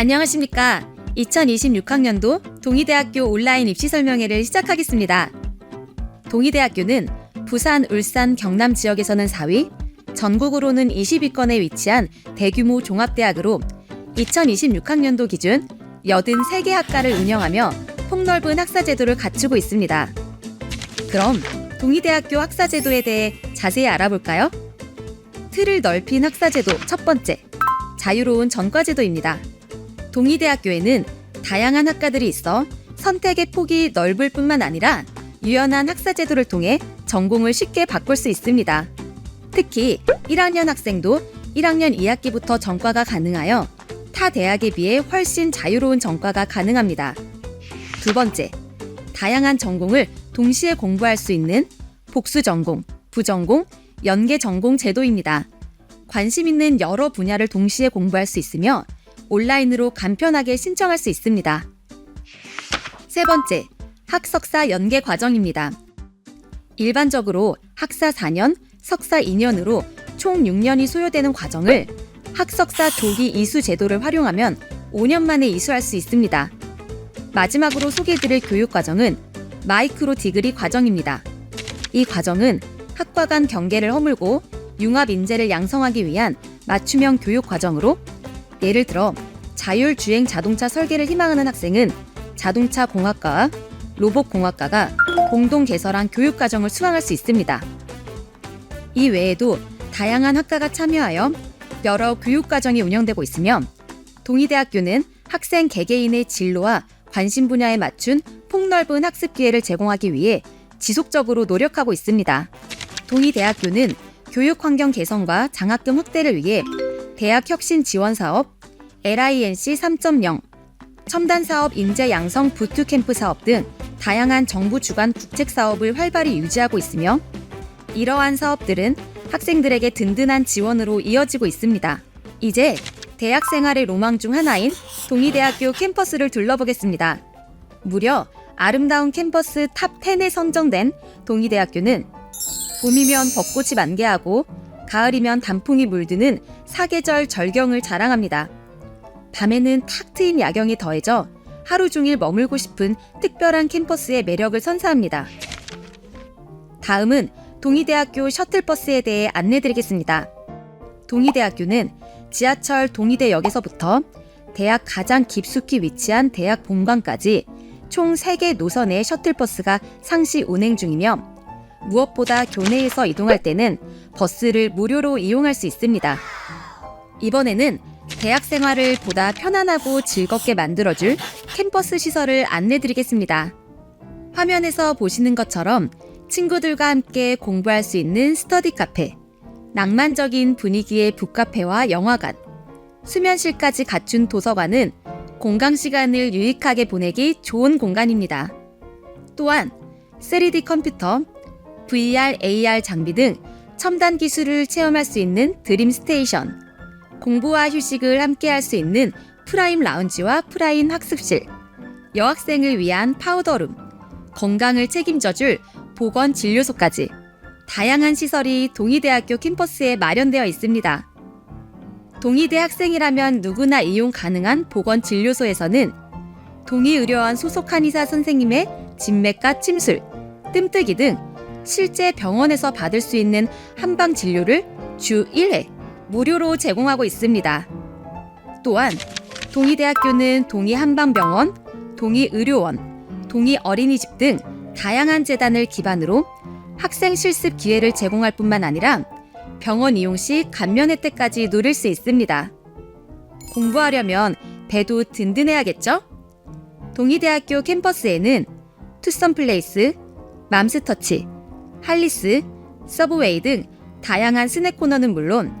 안녕하십니까. 2026학년도 동의대학교 온라인 입시 설명회를 시작하겠습니다. 동의대학교는 부산, 울산, 경남 지역에서는 4위, 전국으로는 20위권에 위치한 대규모 종합대학으로 2026학년도 기준 83개 학과를 운영하며 폭넓은 학사제도를 갖추고 있습니다. 그럼 동의대학교 학사제도에 대해 자세히 알아볼까요? 틀을 넓힌 학사제도 첫 번째, 자유로운 전과제도입니다. 동의대학교에는 다양한 학과들이 있어 선택의 폭이 넓을 뿐만 아니라 유연한 학사 제도를 통해 전공을 쉽게 바꿀 수 있습니다. 특히 1학년 학생도 1학년 2학기부터 전과가 가능하여 타 대학에 비해 훨씬 자유로운 전과가 가능합니다. 두 번째, 다양한 전공을 동시에 공부할 수 있는 복수 전공, 부전공, 연계 전공 제도입니다. 관심 있는 여러 분야를 동시에 공부할 수 있으며 온라인으로 간편하게 신청할 수 있습니다. 세 번째, 학석사 연계 과정입니다. 일반적으로 학사 4년, 석사 2년으로 총 6년이 소요되는 과정을 학석사 조기 이수 제도를 활용하면 5년 만에 이수할 수 있습니다. 마지막으로 소개해드릴 교육 과정은 마이크로 디그리 과정입니다. 이 과정은 학과 간 경계를 허물고 융합 인재를 양성하기 위한 맞춤형 교육 과정으로 예를 들어 자율주행 자동차 설계를 희망하는 학생은 자동차 공학과와 로봇 공학과가 공동 개설한 교육 과정을 수강할 수 있습니다. 이 외에도 다양한 학과가 참여하여 여러 교육 과정이 운영되고 있으며 동의대학교는 학생 개개인의 진로와 관심 분야에 맞춘 폭넓은 학습 기회를 제공하기 위해 지속적으로 노력하고 있습니다. 동의대학교는 교육 환경 개선과 장학금 확대를 위해 대학 혁신 지원 사업, LINC 3.0, 첨단 사업 인재 양성 부트캠프 사업 등 다양한 정부 주관 국책 사업을 활발히 유지하고 있으며 이러한 사업들은 학생들에게 든든한 지원으로 이어지고 있습니다. 이제 대학 생활의 로망 중 하나인 동의대학교 캠퍼스를 둘러보겠습니다. 무려 아름다운 캠퍼스 탑 10에 선정된 동의대학교는 봄이면 벚꽃이 만개하고 가을이면 단풍이 물드는 사계절 절경을 자랑합니다. 밤에는 탁 트인 야경이 더해져 하루 종일 머물고 싶은 특별한 캠퍼스의 매력을 선사합니다. 다음은 동의대학교 셔틀버스에 대해 안내드리겠습니다. 동의대학교는 지하철 동의대역에서부터 대학 가장 깊숙이 위치한 대학 본관까지 총 3개 노선의 셔틀버스가 상시 운행 중이며 무엇보다 교내에서 이동할 때는 버스를 무료로 이용할 수 있습니다. 이번에는 대학 생활을 보다 편안하고 즐겁게 만들어줄 캠퍼스 시설을 안내드리겠습니다. 화면에서 보시는 것처럼 친구들과 함께 공부할 수 있는 스터디 카페, 낭만적인 분위기의 북카페와 영화관, 수면실까지 갖춘 도서관은 공강 시간을 유익하게 보내기 좋은 공간입니다. 또한 3D 컴퓨터, VR, AR 장비 등 첨단 기술을 체험할 수 있는 드림 스테이션, 공부와 휴식을 함께 할 수 있는 프라임 라운지와 프라임 학습실, 여학생을 위한 파우더룸, 건강을 책임져줄 보건 진료소까지 다양한 시설이 동의대학교 캠퍼스에 마련되어 있습니다. 동의대 학생이라면 누구나 이용 가능한 보건 진료소에서는 동의의료원 소속 한의사 선생님의 진맥과 침술, 뜸뜨기 등 실제 병원에서 받을 수 있는 한방 진료를 주 1회 무료로 제공하고 있습니다. 또한 동의대학교는 동의한방병원, 동의의료원, 동의어린이집 등 다양한 재단을 기반으로 학생 실습 기회를 제공할 뿐만 아니라 병원 이용 시 감면 혜택까지 누릴 수 있습니다. 공부하려면 배도 든든해야겠죠? 동의대학교 캠퍼스에는 투썸 플레이스, 맘스터치, 할리스, 서브웨이 등 다양한 스낵 코너는 물론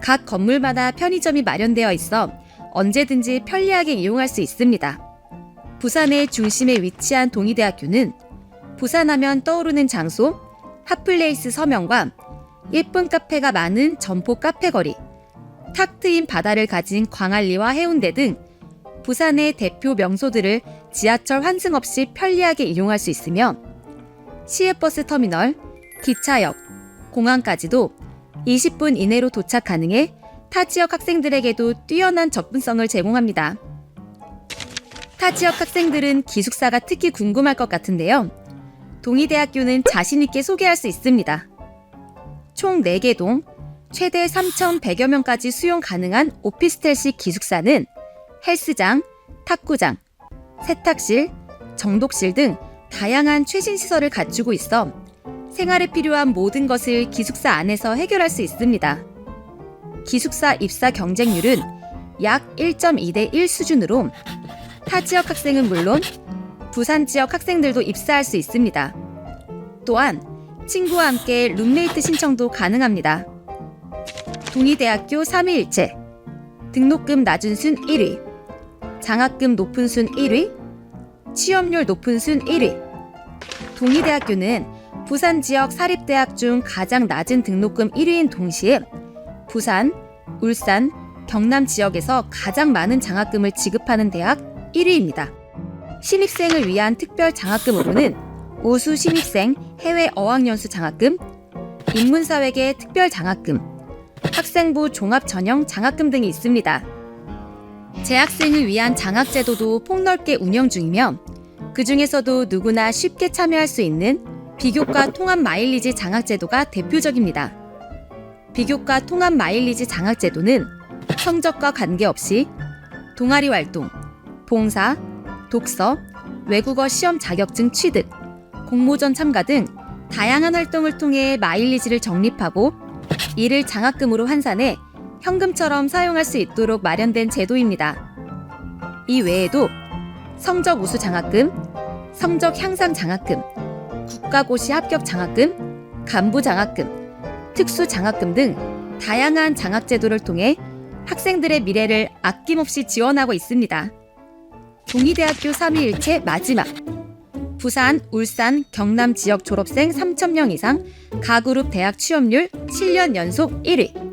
각 건물마다 편의점이 마련되어 있어 언제든지 편리하게 이용할 수 있습니다. 부산의 중심에 위치한 동의대학교는 부산하면 떠오르는 장소, 핫플레이스 서명과 예쁜 카페가 많은 점포 카페 거리, 탁 트인 바다를 가진 광안리와 해운대 등 부산의 대표 명소들을 지하철 환승 없이 편리하게 이용할 수 있으며 시외버스 터미널, 기차역, 공항까지도 20분 이내로 도착 가능해 타 지역 학생들에게도 뛰어난 접근성을 제공합니다. 타 지역 학생들은 기숙사가 특히 궁금할 것 같은데요. 동의대학교는 자신있게 소개할 수 있습니다. 총 4개 동, 최대 3,100여 명까지 수용 가능한 오피스텔식 기숙사는 헬스장, 탁구장, 세탁실, 정독실 등 다양한 최신 시설을 갖추고 있어 생활에 필요한 모든 것을 기숙사 안에서 해결할 수 있습니다. 기숙사 입사 경쟁률은 약 1.2대 1 수준으로 타 지역 학생은 물론 부산 지역 학생들도 입사할 수 있습니다. 또한 친구와 함께 룸메이트 신청도 가능합니다. 동의대학교 3위 일체 등록금 낮은 순 1위 장학금 높은 순 1위 취업률 높은 순 1위 동의대학교는 부산 지역 사립대학 중 가장 낮은 등록금 1위인 동시에 부산, 울산, 경남 지역에서 가장 많은 장학금을 지급하는 대학 1위입니다. 신입생을 위한 특별 장학금으로는 우수 신입생 해외 어학연수 장학금, 인문사회계 특별 장학금, 학생부 종합 전형 장학금 등이 있습니다. 재학생을 위한 장학제도도 폭넓게 운영 중이며 그 중에서도 누구나 쉽게 참여할 수 있는 비교과 통합 마일리지 장학제도가 대표적입니다. 비교과 통합 마일리지 장학제도는 성적과 관계없이 동아리 활동, 봉사, 독서, 외국어 시험 자격증 취득, 공모전 참가 등 다양한 활동을 통해 마일리지를 적립하고 이를 장학금으로 환산해 현금처럼 사용할 수 있도록 마련된 제도입니다. 이 외에도 성적 우수 장학금, 성적 향상 장학금, 국가고시 합격 장학금, 간부 장학금, 특수 장학금 등 다양한 장학 제도를 통해 학생들의 미래를 아낌없이 지원하고 있습니다. 동의대학교 3위일체 마지막 부산, 울산, 경남 지역 졸업생 3,000명 이상 가그룹 대학 취업률 7년 연속 1위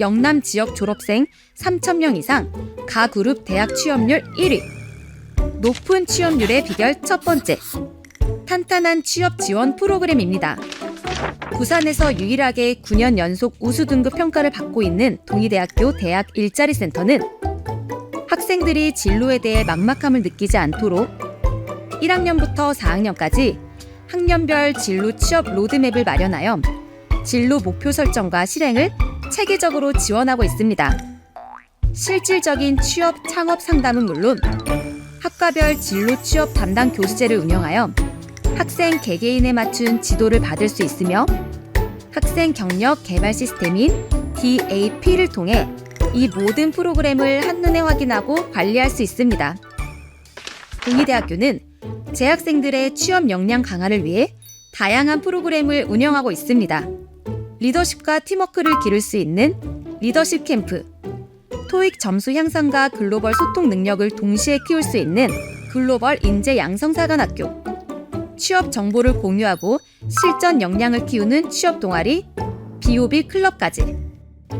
영남 지역 졸업생 3,000명 이상 가 그룹 대학 취업률 1위 높은 취업률의 비결 첫 번째 탄탄한 취업 지원 프로그램입니다. 부산에서 유일하게 9년 연속 우수 등급 평가를 받고 있는 동의대학교 대학 일자리 센터는 학생들이 진로에 대해 막막함을 느끼지 않도록 1학년부터 4학년까지 학년별 진로 취업 로드맵을 마련하여 진로 목표 설정과 실행을 체계적으로 지원하고 있습니다. 실질적인 취업 창업 상담은 물론 학과별 진로 취업 담당 교수제를 운영하여 학생 개개인에 맞춘 지도를 받을 수 있으며 학생 경력 개발 시스템인 DAP를 통해 이 모든 프로그램을 한눈에 확인하고 관리할 수 있습니다. 동의대학교는 재학생들의 취업 역량 강화를 위해 다양한 프로그램을 운영하고 있습니다. 리더십과 팀워크를 기를 수 있는 리더십 캠프, 토익 점수 향상과 글로벌 소통 능력을 동시에 키울 수 있는 글로벌 인재 양성사관학교, 취업 정보를 공유하고 실전 역량을 키우는 취업 동아리, 비오비 클럽까지.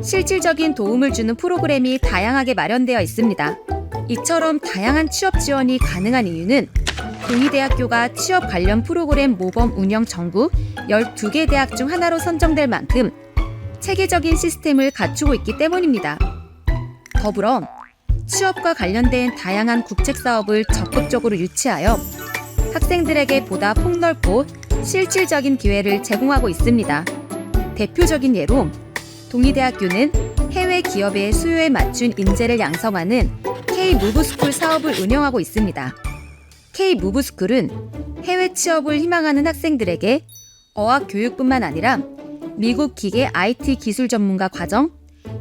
실질적인 도움을 주는 프로그램이 다양하게 마련되어 있습니다. 이처럼 다양한 취업 지원이 가능한 이유는 동의대학교가 취업 관련 프로그램 모범 운영 전국 12개 대학 중 하나로 선정될 만큼 체계적인 시스템을 갖추고 있기 때문입니다. 더불어 취업과 관련된 다양한 국책 사업을 적극적으로 유치하여 학생들에게 보다 폭넓고 실질적인 기회를 제공하고 있습니다. 대표적인 예로 동의대학교는 해외 기업의 수요에 맞춘 인재를 양성하는 K-무브스쿨 사업을 운영하고 있습니다. K-무브스쿨은 해외 취업을 희망하는 학생들에게 어학 교육뿐만 아니라 미국 기계 IT 기술 전문가 과정,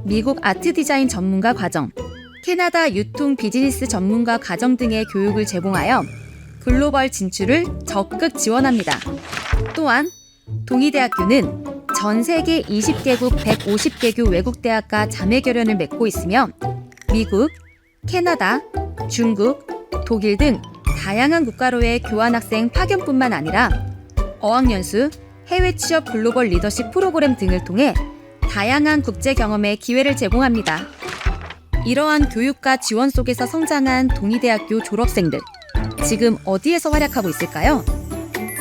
미국 아트 디자인 전문가 과정, 캐나다 유통 비즈니스 전문가 과정 등의 교육을 제공하여 글로벌 진출을 적극 지원합니다. 또한 동의대학교는 전 세계 20개국 150개교 외국 대학과 자매 결연을 맺고 있으며 미국, 캐나다, 중국, 독일 등 다양한 국가로의 교환학생 파견뿐만 아니라 어학연수, 해외 취업 글로벌 리더십 프로그램 등을 통해 다양한 국제 경험의 기회를 제공합니다. 이러한 교육과 지원 속에서 성장한 동의대학교 졸업생들. 지금 어디에서 활약하고 있을까요?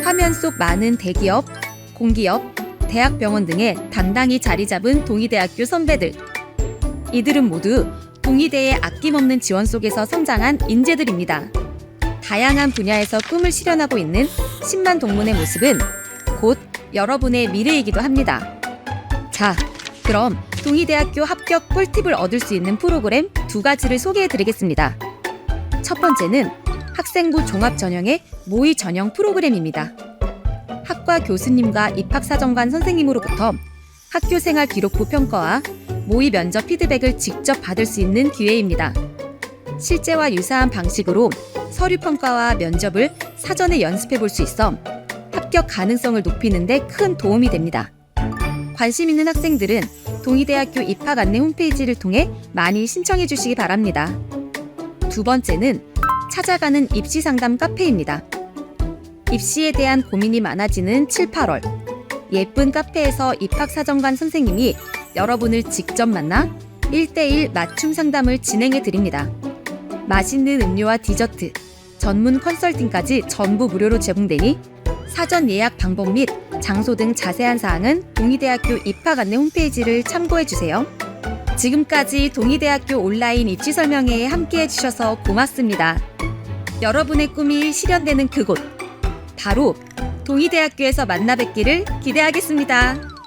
화면 속 많은 대기업, 공기업, 대학병원 등에 당당히 자리 잡은 동의대학교 선배들. 이들은 모두 동의대의 아낌없는 지원 속에서 성장한 인재들입니다. 다양한 분야에서 꿈을 실현하고 있는 10만 동문의 모습은 곧 여러분의 미래이기도 합니다. 자, 그럼 동의대학교 합격 꿀팁을 얻을 수 있는 프로그램 두 가지를 소개해 드리겠습니다. 첫 번째는 학생부 종합 전형의 모의 전형 프로그램입니다. 학과 교수님과 입학사정관 선생님으로부터 학교 생활 기록부 평가와 모의 면접 피드백을 직접 받을 수 있는 기회입니다. 실제와 유사한 방식으로 서류 평가와 면접을 사전에 연습해 볼 수 있어 합격 가능성을 높이는 데 큰 도움이 됩니다. 관심 있는 학생들은 동의대학교 입학 안내 홈페이지를 통해 많이 신청해 주시기 바랍니다. 두 번째는 찾아가는 입시 상담 카페입니다. 입시에 대한 고민이 많아지는 7, 8월. 예쁜 카페에서 입학사정관 선생님이 여러분을 직접 만나 1대1 맞춤 상담을 진행해 드립니다. 맛있는 음료와 디저트, 전문 컨설팅까지 전부 무료로 제공되니 사전 예약 방법 및 장소 등 자세한 사항은 동의대학교 입학 안내 홈페이지를 참고해 주세요. 지금까지 동의대학교 온라인 입시 설명회에 함께 해주셔서 고맙습니다. 여러분의 꿈이 실현되는 그곳, 바로 동의대학교에서 만나 뵙기를 기대하겠습니다.